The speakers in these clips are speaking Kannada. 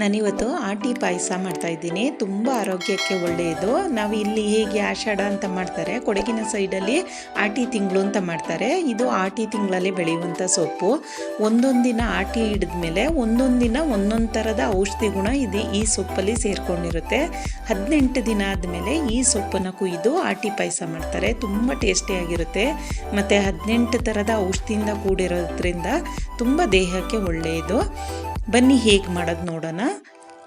ನಾನಿವತ್ತು ಆಟಿ ಪಾಯಸ ಮಾಡ್ತಾಯಿದ್ದೀನಿ ತುಂಬ ಆರೋಗ್ಯಕ್ಕೆ ಒಳ್ಳೆಯದು. ನಾವು ಇಲ್ಲಿ ಹೇಗೆ ಆಷಾಢ ಅಂತ ಮಾಡ್ತಾರೆ, ಕೊಡಗಿನ ಸೈಡಲ್ಲಿ ಆಟಿ ತಿಂಗಳು ಅಂತ ಮಾಡ್ತಾರೆ. ಇದು ಆಟಿ ತಿಂಗಳಲ್ಲಿ ಬೆಳೆಯುವಂಥ ಸೊಪ್ಪು. ಒಂದೊಂದು ದಿನ ಆಟಿ ಹಿಡಿದ್ಮೇಲೆ ಒಂದೊಂದು ದಿನ ಒಂದೊಂದು ಥರದ ಔಷಧಿ ಗುಣ ಇದು ಈ ಸೊಪ್ಪಲ್ಲಿ ಸೇರಿಕೊಂಡಿರುತ್ತೆ. ಹದಿನೆಂಟು ದಿನ ಆದಮೇಲೆ ಈ ಸೊಪ್ಪನ್ನು ಕುಯ್ದು ಆಟಿ ಪಾಯಸ ಮಾಡ್ತಾರೆ. ತುಂಬ ಟೇಸ್ಟಿಯಾಗಿರುತ್ತೆ ಮತ್ತು ಹದಿನೆಂಟು ಥರದ ಔಷಧಿಯಿಂದ ಕೂಡಿರೋದ್ರಿಂದ ತುಂಬ ದೇಹಕ್ಕೆ ಒಳ್ಳೆಯದು. ಬನ್ನಿ ಹೇಗೆ ಮಾಡೋದು ನೋಡೋಣ.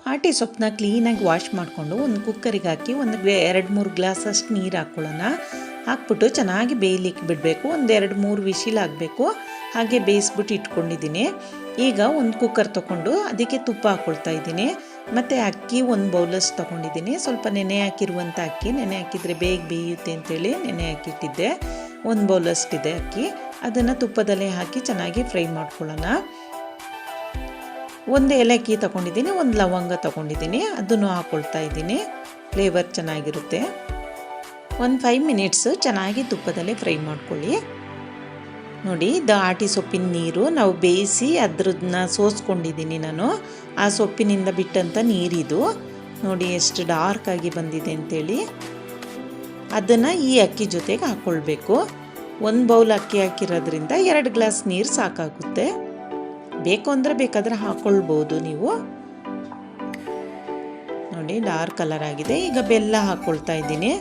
ಆಟಿ ಸೊಪ್ಪನ್ನ ಕ್ಲೀನಾಗಿ ವಾಶ್ ಮಾಡಿಕೊಂಡು ಒಂದು ಕುಕ್ಕರಿಗೆ ಹಾಕಿ ಒಂದು ಎರಡು ಮೂರು ಗ್ಲಾಸಷ್ಟು ನೀರು ಹಾಕ್ಕೊಳ್ಳೋಣ. ಹಾಕ್ಬಿಟ್ಟು ಚೆನ್ನಾಗಿ ಬೇಯಲಿಕ್ಕೆ ಬಿಡಬೇಕು. ಒಂದು ಎರಡು ಮೂರು ವಿಶಿಲ್ ಆಗಬೇಕು. ಹಾಗೆ ಬೇಯಿಸ್ಬಿಟ್ಟು ಇಟ್ಕೊಂಡಿದ್ದೀನಿ. ಈಗ ಒಂದು ಕುಕ್ಕರ್ ತೊಗೊಂಡು ಅದಕ್ಕೆ ತುಪ್ಪ ಹಾಕ್ಕೊಳ್ತಾ ಇದ್ದೀನಿ. ಮತ್ತು ಅಕ್ಕಿ ಒಂದು ಬೌಲಸ್ ತೊಗೊಂಡಿದ್ದೀನಿ. ಸ್ವಲ್ಪ ನೆನೆ ಹಾಕಿರುವಂಥ ಅಕ್ಕಿ. ನೆನೆ ಹಾಕಿದರೆ ಬೇಗ ಬೇಯುತ್ತೆ ಅಂತೇಳಿ ನೆನೆ ಹಾಕಿಟ್ಟಿದ್ದೆ. ಒಂದು ಬೌಲಷ್ಟಿದೆ ಅಕ್ಕಿ. ಅದನ್ನು ತುಪ್ಪದಲ್ಲೇ ಹಾಕಿ ಚೆನ್ನಾಗಿ ಫ್ರೈ ಮಾಡ್ಕೊಳ್ಳೋಣ. ಒಂದು ಏಲಕ್ಕಿ ತಗೊಂಡಿದ್ದೀನಿ, ಒಂದು ಲವಂಗ ತಗೊಂಡಿದ್ದೀನಿ, ಅದನ್ನು ಹಾಕ್ಕೊಳ್ತಾ ಇದ್ದೀನಿ. ಫ್ಲೇವರ್ ಚೆನ್ನಾಗಿರುತ್ತೆ. ಒಂದು ಫೈವ್ ಮಿನಿಟ್ಸು ಚೆನ್ನಾಗಿ ತುಪ್ಪದಲ್ಲಿ ಫ್ರೈ ಮಾಡ್ಕೊಳ್ಳಿ. ನೋಡಿ, ದ ಆಟಿ ಸೊಪ್ಪಿನ ನೀರು ನಾವು ಬೇಯಿಸಿ ಅದ್ರದನ್ನ ಸೋಸ್ಕೊಂಡಿದ್ದೀನಿ ನಾನು. ಆ ಸೊಪ್ಪಿನಿಂದ ಬಿಟ್ಟಂಥ ನೀರಿದು. ನೋಡಿ, ಎಷ್ಟು ಡಾರ್ಕ್ ಆಗಿ ಬಂದಿದೆ ಅಂತೇಳಿ. ಅದನ್ನು ಈ ಅಕ್ಕಿ ಜೊತೆಗೆ ಹಾಕ್ಕೊಳ್ಬೇಕು ಒಂದು ಬೌಲ್ ಅಕ್ಕಿ ಹಾಕಿರೋದ್ರಿಂದ ಎರಡು ಗ್ಲಾಸ್ ನೀರು ಸಾಕಾಗುತ್ತೆ. ಬೇಕು ಅಂದರೆ ಬೇಕಾದರೆ ಹಾಕ್ಕೊಳ್ಬೋದು ನೀವು. ನೋಡಿ ಡಾರ್ಕ್ ಕಲರ್ ಆಗಿದೆ. ಈಗ ಬೆಲ್ಲ ಹಾಕ್ಕೊಳ್ತಾ ಇದ್ದೀನಿ.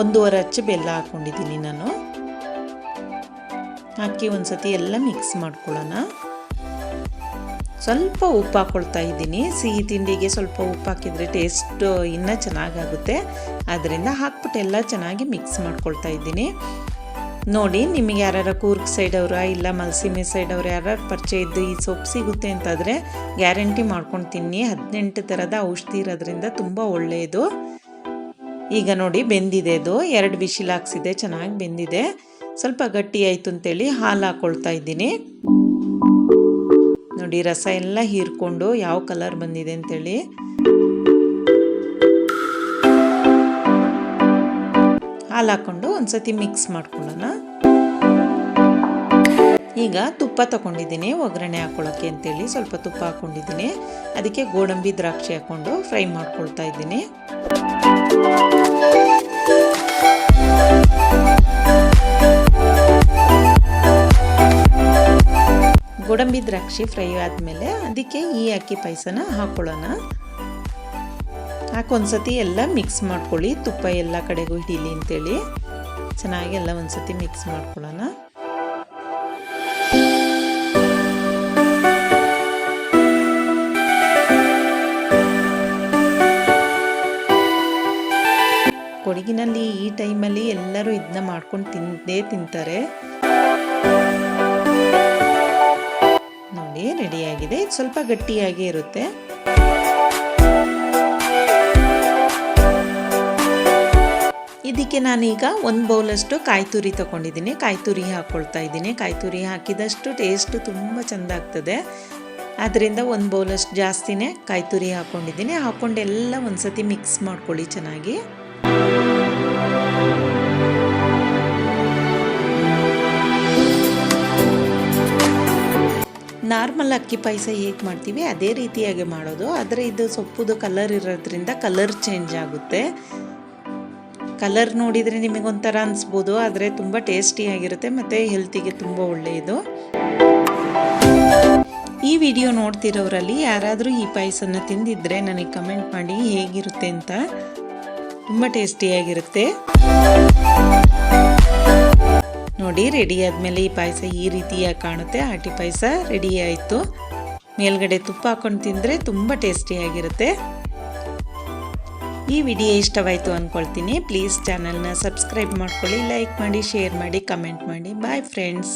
ಒಂದೂವರೆ ಅಚ್ಚು ಬೆಲ್ಲ ಹಾಕ್ಕೊಂಡಿದ್ದೀನಿ ನಾನು. ಹಾಕಿ ಒಂದ್ಸತಿ ಎಲ್ಲ ಮಿಕ್ಸ್ ಮಾಡ್ಕೊಳ್ಳೋಣ. ಸ್ವಲ್ಪ ಉಪ್ಪು ಹಾಕ್ಕೊಳ್ತಾ ಇದ್ದೀನಿ. ಸಿಹಿ ತಿಂಡಿಗೆ ಸ್ವಲ್ಪ ಉಪ್ಪು ಹಾಕಿದರೆ ಟೇಸ್ಟ್ ಇನ್ನೂ ಚೆನ್ನಾಗಾಗುತ್ತೆ. ಅದರಿಂದ ಹಾಕ್ಬಿಟ್ಟು ಎಲ್ಲ ಚೆನ್ನಾಗಿ ಮಿಕ್ಸ್ ಮಾಡ್ಕೊಳ್ತಾ ಇದ್ದೀನಿ. ನೋಡಿ, ನಿಮಗೆ ಯಾರು ಕೂರ್ಗ್ ಸೈಡ್ ಅವರ ಇಲ್ಲ ಮಲ್ಸಿಮೆ ಸೈಡ್ ಅವ್ರು ಯಾರು ಪರಿಚಯ ಇದ್ದು ಈ ಸೊಪ್ಪು ಸಿಗುತ್ತೆ ಅಂತಾದರೆ ಗ್ಯಾರಂಟಿ ಮಾಡ್ಕೊಂಡು ತಿನ್ನಿ ಹದಿನೆಂಟು ಥರದ ಔಷಧಿ ಇರೋದ್ರಿಂದ ತುಂಬ ಒಳ್ಳೆಯದು. ಈಗ ನೋಡಿ, ಬೆಂದಿದೆ ಅದು ಎರಡು ಬಿಸಿಲು ಹಾಕ್ಸಿದೆ, ಚೆನ್ನಾಗಿ ಬೆಂದಿದೆ. ಸ್ವಲ್ಪ ಗಟ್ಟಿ ಆಯಿತು ಅಂತೇಳಿ ಹಾಲು ಹಾಕ್ಕೊಳ್ತಾ ಇದ್ದೀನಿ. ನೋಡಿ, ರಸ ಎಲ್ಲ ಹೀರ್ಕೊಂಡು ಯಾವ ಕಲರ್ ಬಂದಿದೆ ಅಂತೇಳಿ. ಹಾಲು ಹಾಕ್ಕೊಂಡು ಒಂದ್ಸತಿ ಮಿಕ್ಸ್ ಮಾಡ್ಕೊಳ್ಳೋಣ. ಈಗ ತುಪ್ಪ ತಗೊಂಡಿದ್ದೀನಿ, ಒಗ್ಗರಣೆ ಹಾಕ್ಕೊಳ್ಳೋಕ್ಕೆ ಅಂತೇಳಿ ಸ್ವಲ್ಪ ತುಪ್ಪ ಹಾಕ್ಕೊಂಡಿದ್ದೀನಿ ಅದಕ್ಕೆ ಗೋಡಂಬಿ ದ್ರಾಕ್ಷಿ ಹಾಕ್ಕೊಂಡು ಫ್ರೈ ಮಾಡ್ಕೊಳ್ತಾ ಇದ್ದೀನಿ. ಗೋಡಂಬಿ ದ್ರಾಕ್ಷಿ ಫ್ರೈ ಆದಮೇಲೆ ಅದಕ್ಕೆ ಈ ಅಕ್ಕಿ ಪಾಯಸನ ಹಾಕ್ಕೊಳ್ಳೋಣ ಹಾಕೊಂದ್ಸತಿ ಎಲ್ಲ ಮಿಕ್ಸ್ ಮಾಡ್ಕೊಳ್ಳಿ. ತುಪ್ಪ ಎಲ್ಲ ಕಡೆಗೂ ಹಿಡೀಲಿ ಅಂತೇಳಿ. ಚೆನ್ನಾಗಿ ಎಲ್ಲ ಒಂದ್ಸತಿ ಮಿಕ್ಸ್ ಮಾಡ್ಕೊಳ್ಳೋಣ. ಕೊಡಗಿನಲ್ಲಿ ಈ ಟೈಮಲ್ಲಿ ಎಲ್ಲರೂ ಇದನ್ನ ಮಾಡ್ಕೊಂಡು ತಿಂದೇ ತಿಂತಾರೆ. ನೋಡಿ ರೆಡಿಯಾಗಿದೆ ಇದು ಸ್ವಲ್ಪ ಗಟ್ಟಿಯಾಗಿ ಇರುತ್ತೆ. ಇದಕ್ಕೆ ನಾನೀಗ ಒಂದು ಬೌಲಷ್ಟು ಕಾಯಿ ತುರಿ ತೊಗೊಂಡಿದ್ದೀನಿ. ಕಾಯಿ ತುರಿ ಹಾಕ್ಕೊಳ್ತಾ ಇದ್ದೀನಿ. ಕಾಯಿ ತುರಿ ಹಾಕಿದಷ್ಟು ಟೇಸ್ಟು ತುಂಬ ಚೆಂದ ಆಗ್ತದೆ. ಆದ್ದರಿಂದ ಒಂದು ಬೌಲಷ್ಟು ಜಾಸ್ತಿನೇ ಕಾಯಿ ತುರಿ ಹಾಕ್ಕೊಂಡಿದ್ದೀನಿ ಹಾಕ್ಕೊಂಡು ಎಲ್ಲ ಒಂದ್ಸತಿ ಮಿಕ್ಸ್ ಮಾಡ್ಕೊಳ್ಳಿ ಚೆನ್ನಾಗಿ. ನಾರ್ಮಲ್ ಅಕ್ಕಿ ಪಾಯಸ ಹೇಗೆ ಮಾಡ್ತೀವಿ ಅದೇ ರೀತಿಯಾಗಿ ಮಾಡೋದು. ಆದರೆ ಇದು ಸೊಪ್ಪುದು ಕಲರ್ ಇರೋದ್ರಿಂದ ಕಲರ್ ಚೇಂಜ್ ಆಗುತ್ತೆ. ಕಲರ್ ನೋಡಿದರೆ ನಿಮಗೊಂಥರ ಅನಿಸ್ಬೋದು, ಆದರೆ ತುಂಬ ಟೇಸ್ಟಿಯಾಗಿರುತ್ತೆ ಮತ್ತು ಹೆಲ್ತಿಗೆ ತುಂಬ ಒಳ್ಳೆಯದು. ಈ ವಿಡಿಯೋ ನೋಡ್ತಿರೋರಲ್ಲಿ ಯಾರಾದರೂ ಈ ಪಾಯಸನ ತಿಂದಿದ್ದರೆ ನನಗೆ ಕಮೆಂಟ್ ಮಾಡಿ ಹೇಗಿರುತ್ತೆ ಅಂತ. ತುಂಬ ಟೇಸ್ಟಿಯಾಗಿರುತ್ತೆ ನೋಡಿ, ರೆಡಿ ಆದಮೇಲೆ ಈ ಪಾಯಸ ಈ ರೀತಿಯಾಗಿ ಕಾಣುತ್ತೆ. ಆಟಿ ಪಾಯಸ ರೆಡಿ ಆಯಿತು. ಮೇಲ್ಗಡೆ ತುಪ್ಪ ಹಾಕೊಂಡು ತಿಂದರೆ ತುಂಬ ಟೇಸ್ಟಿಯಾಗಿರುತ್ತೆ ಈ ವಿಡಿಯೋ ಇಷ್ಟವಾಯಿತು ಅಂದ್ಕೊಳ್ತೀನಿ ಪ್ಲೀಸ್ ಚಾನಲ್ನ ಸಬ್ಸ್ಕ್ರೈಬ್ ಮಾಡ್ಕೊಳ್ಳಿ ಲೈಕ್ ಮಾಡಿ ಶೇರ್ ಮಾಡಿ ಕಮೆಂಟ್ ಮಾಡಿ. Bye friends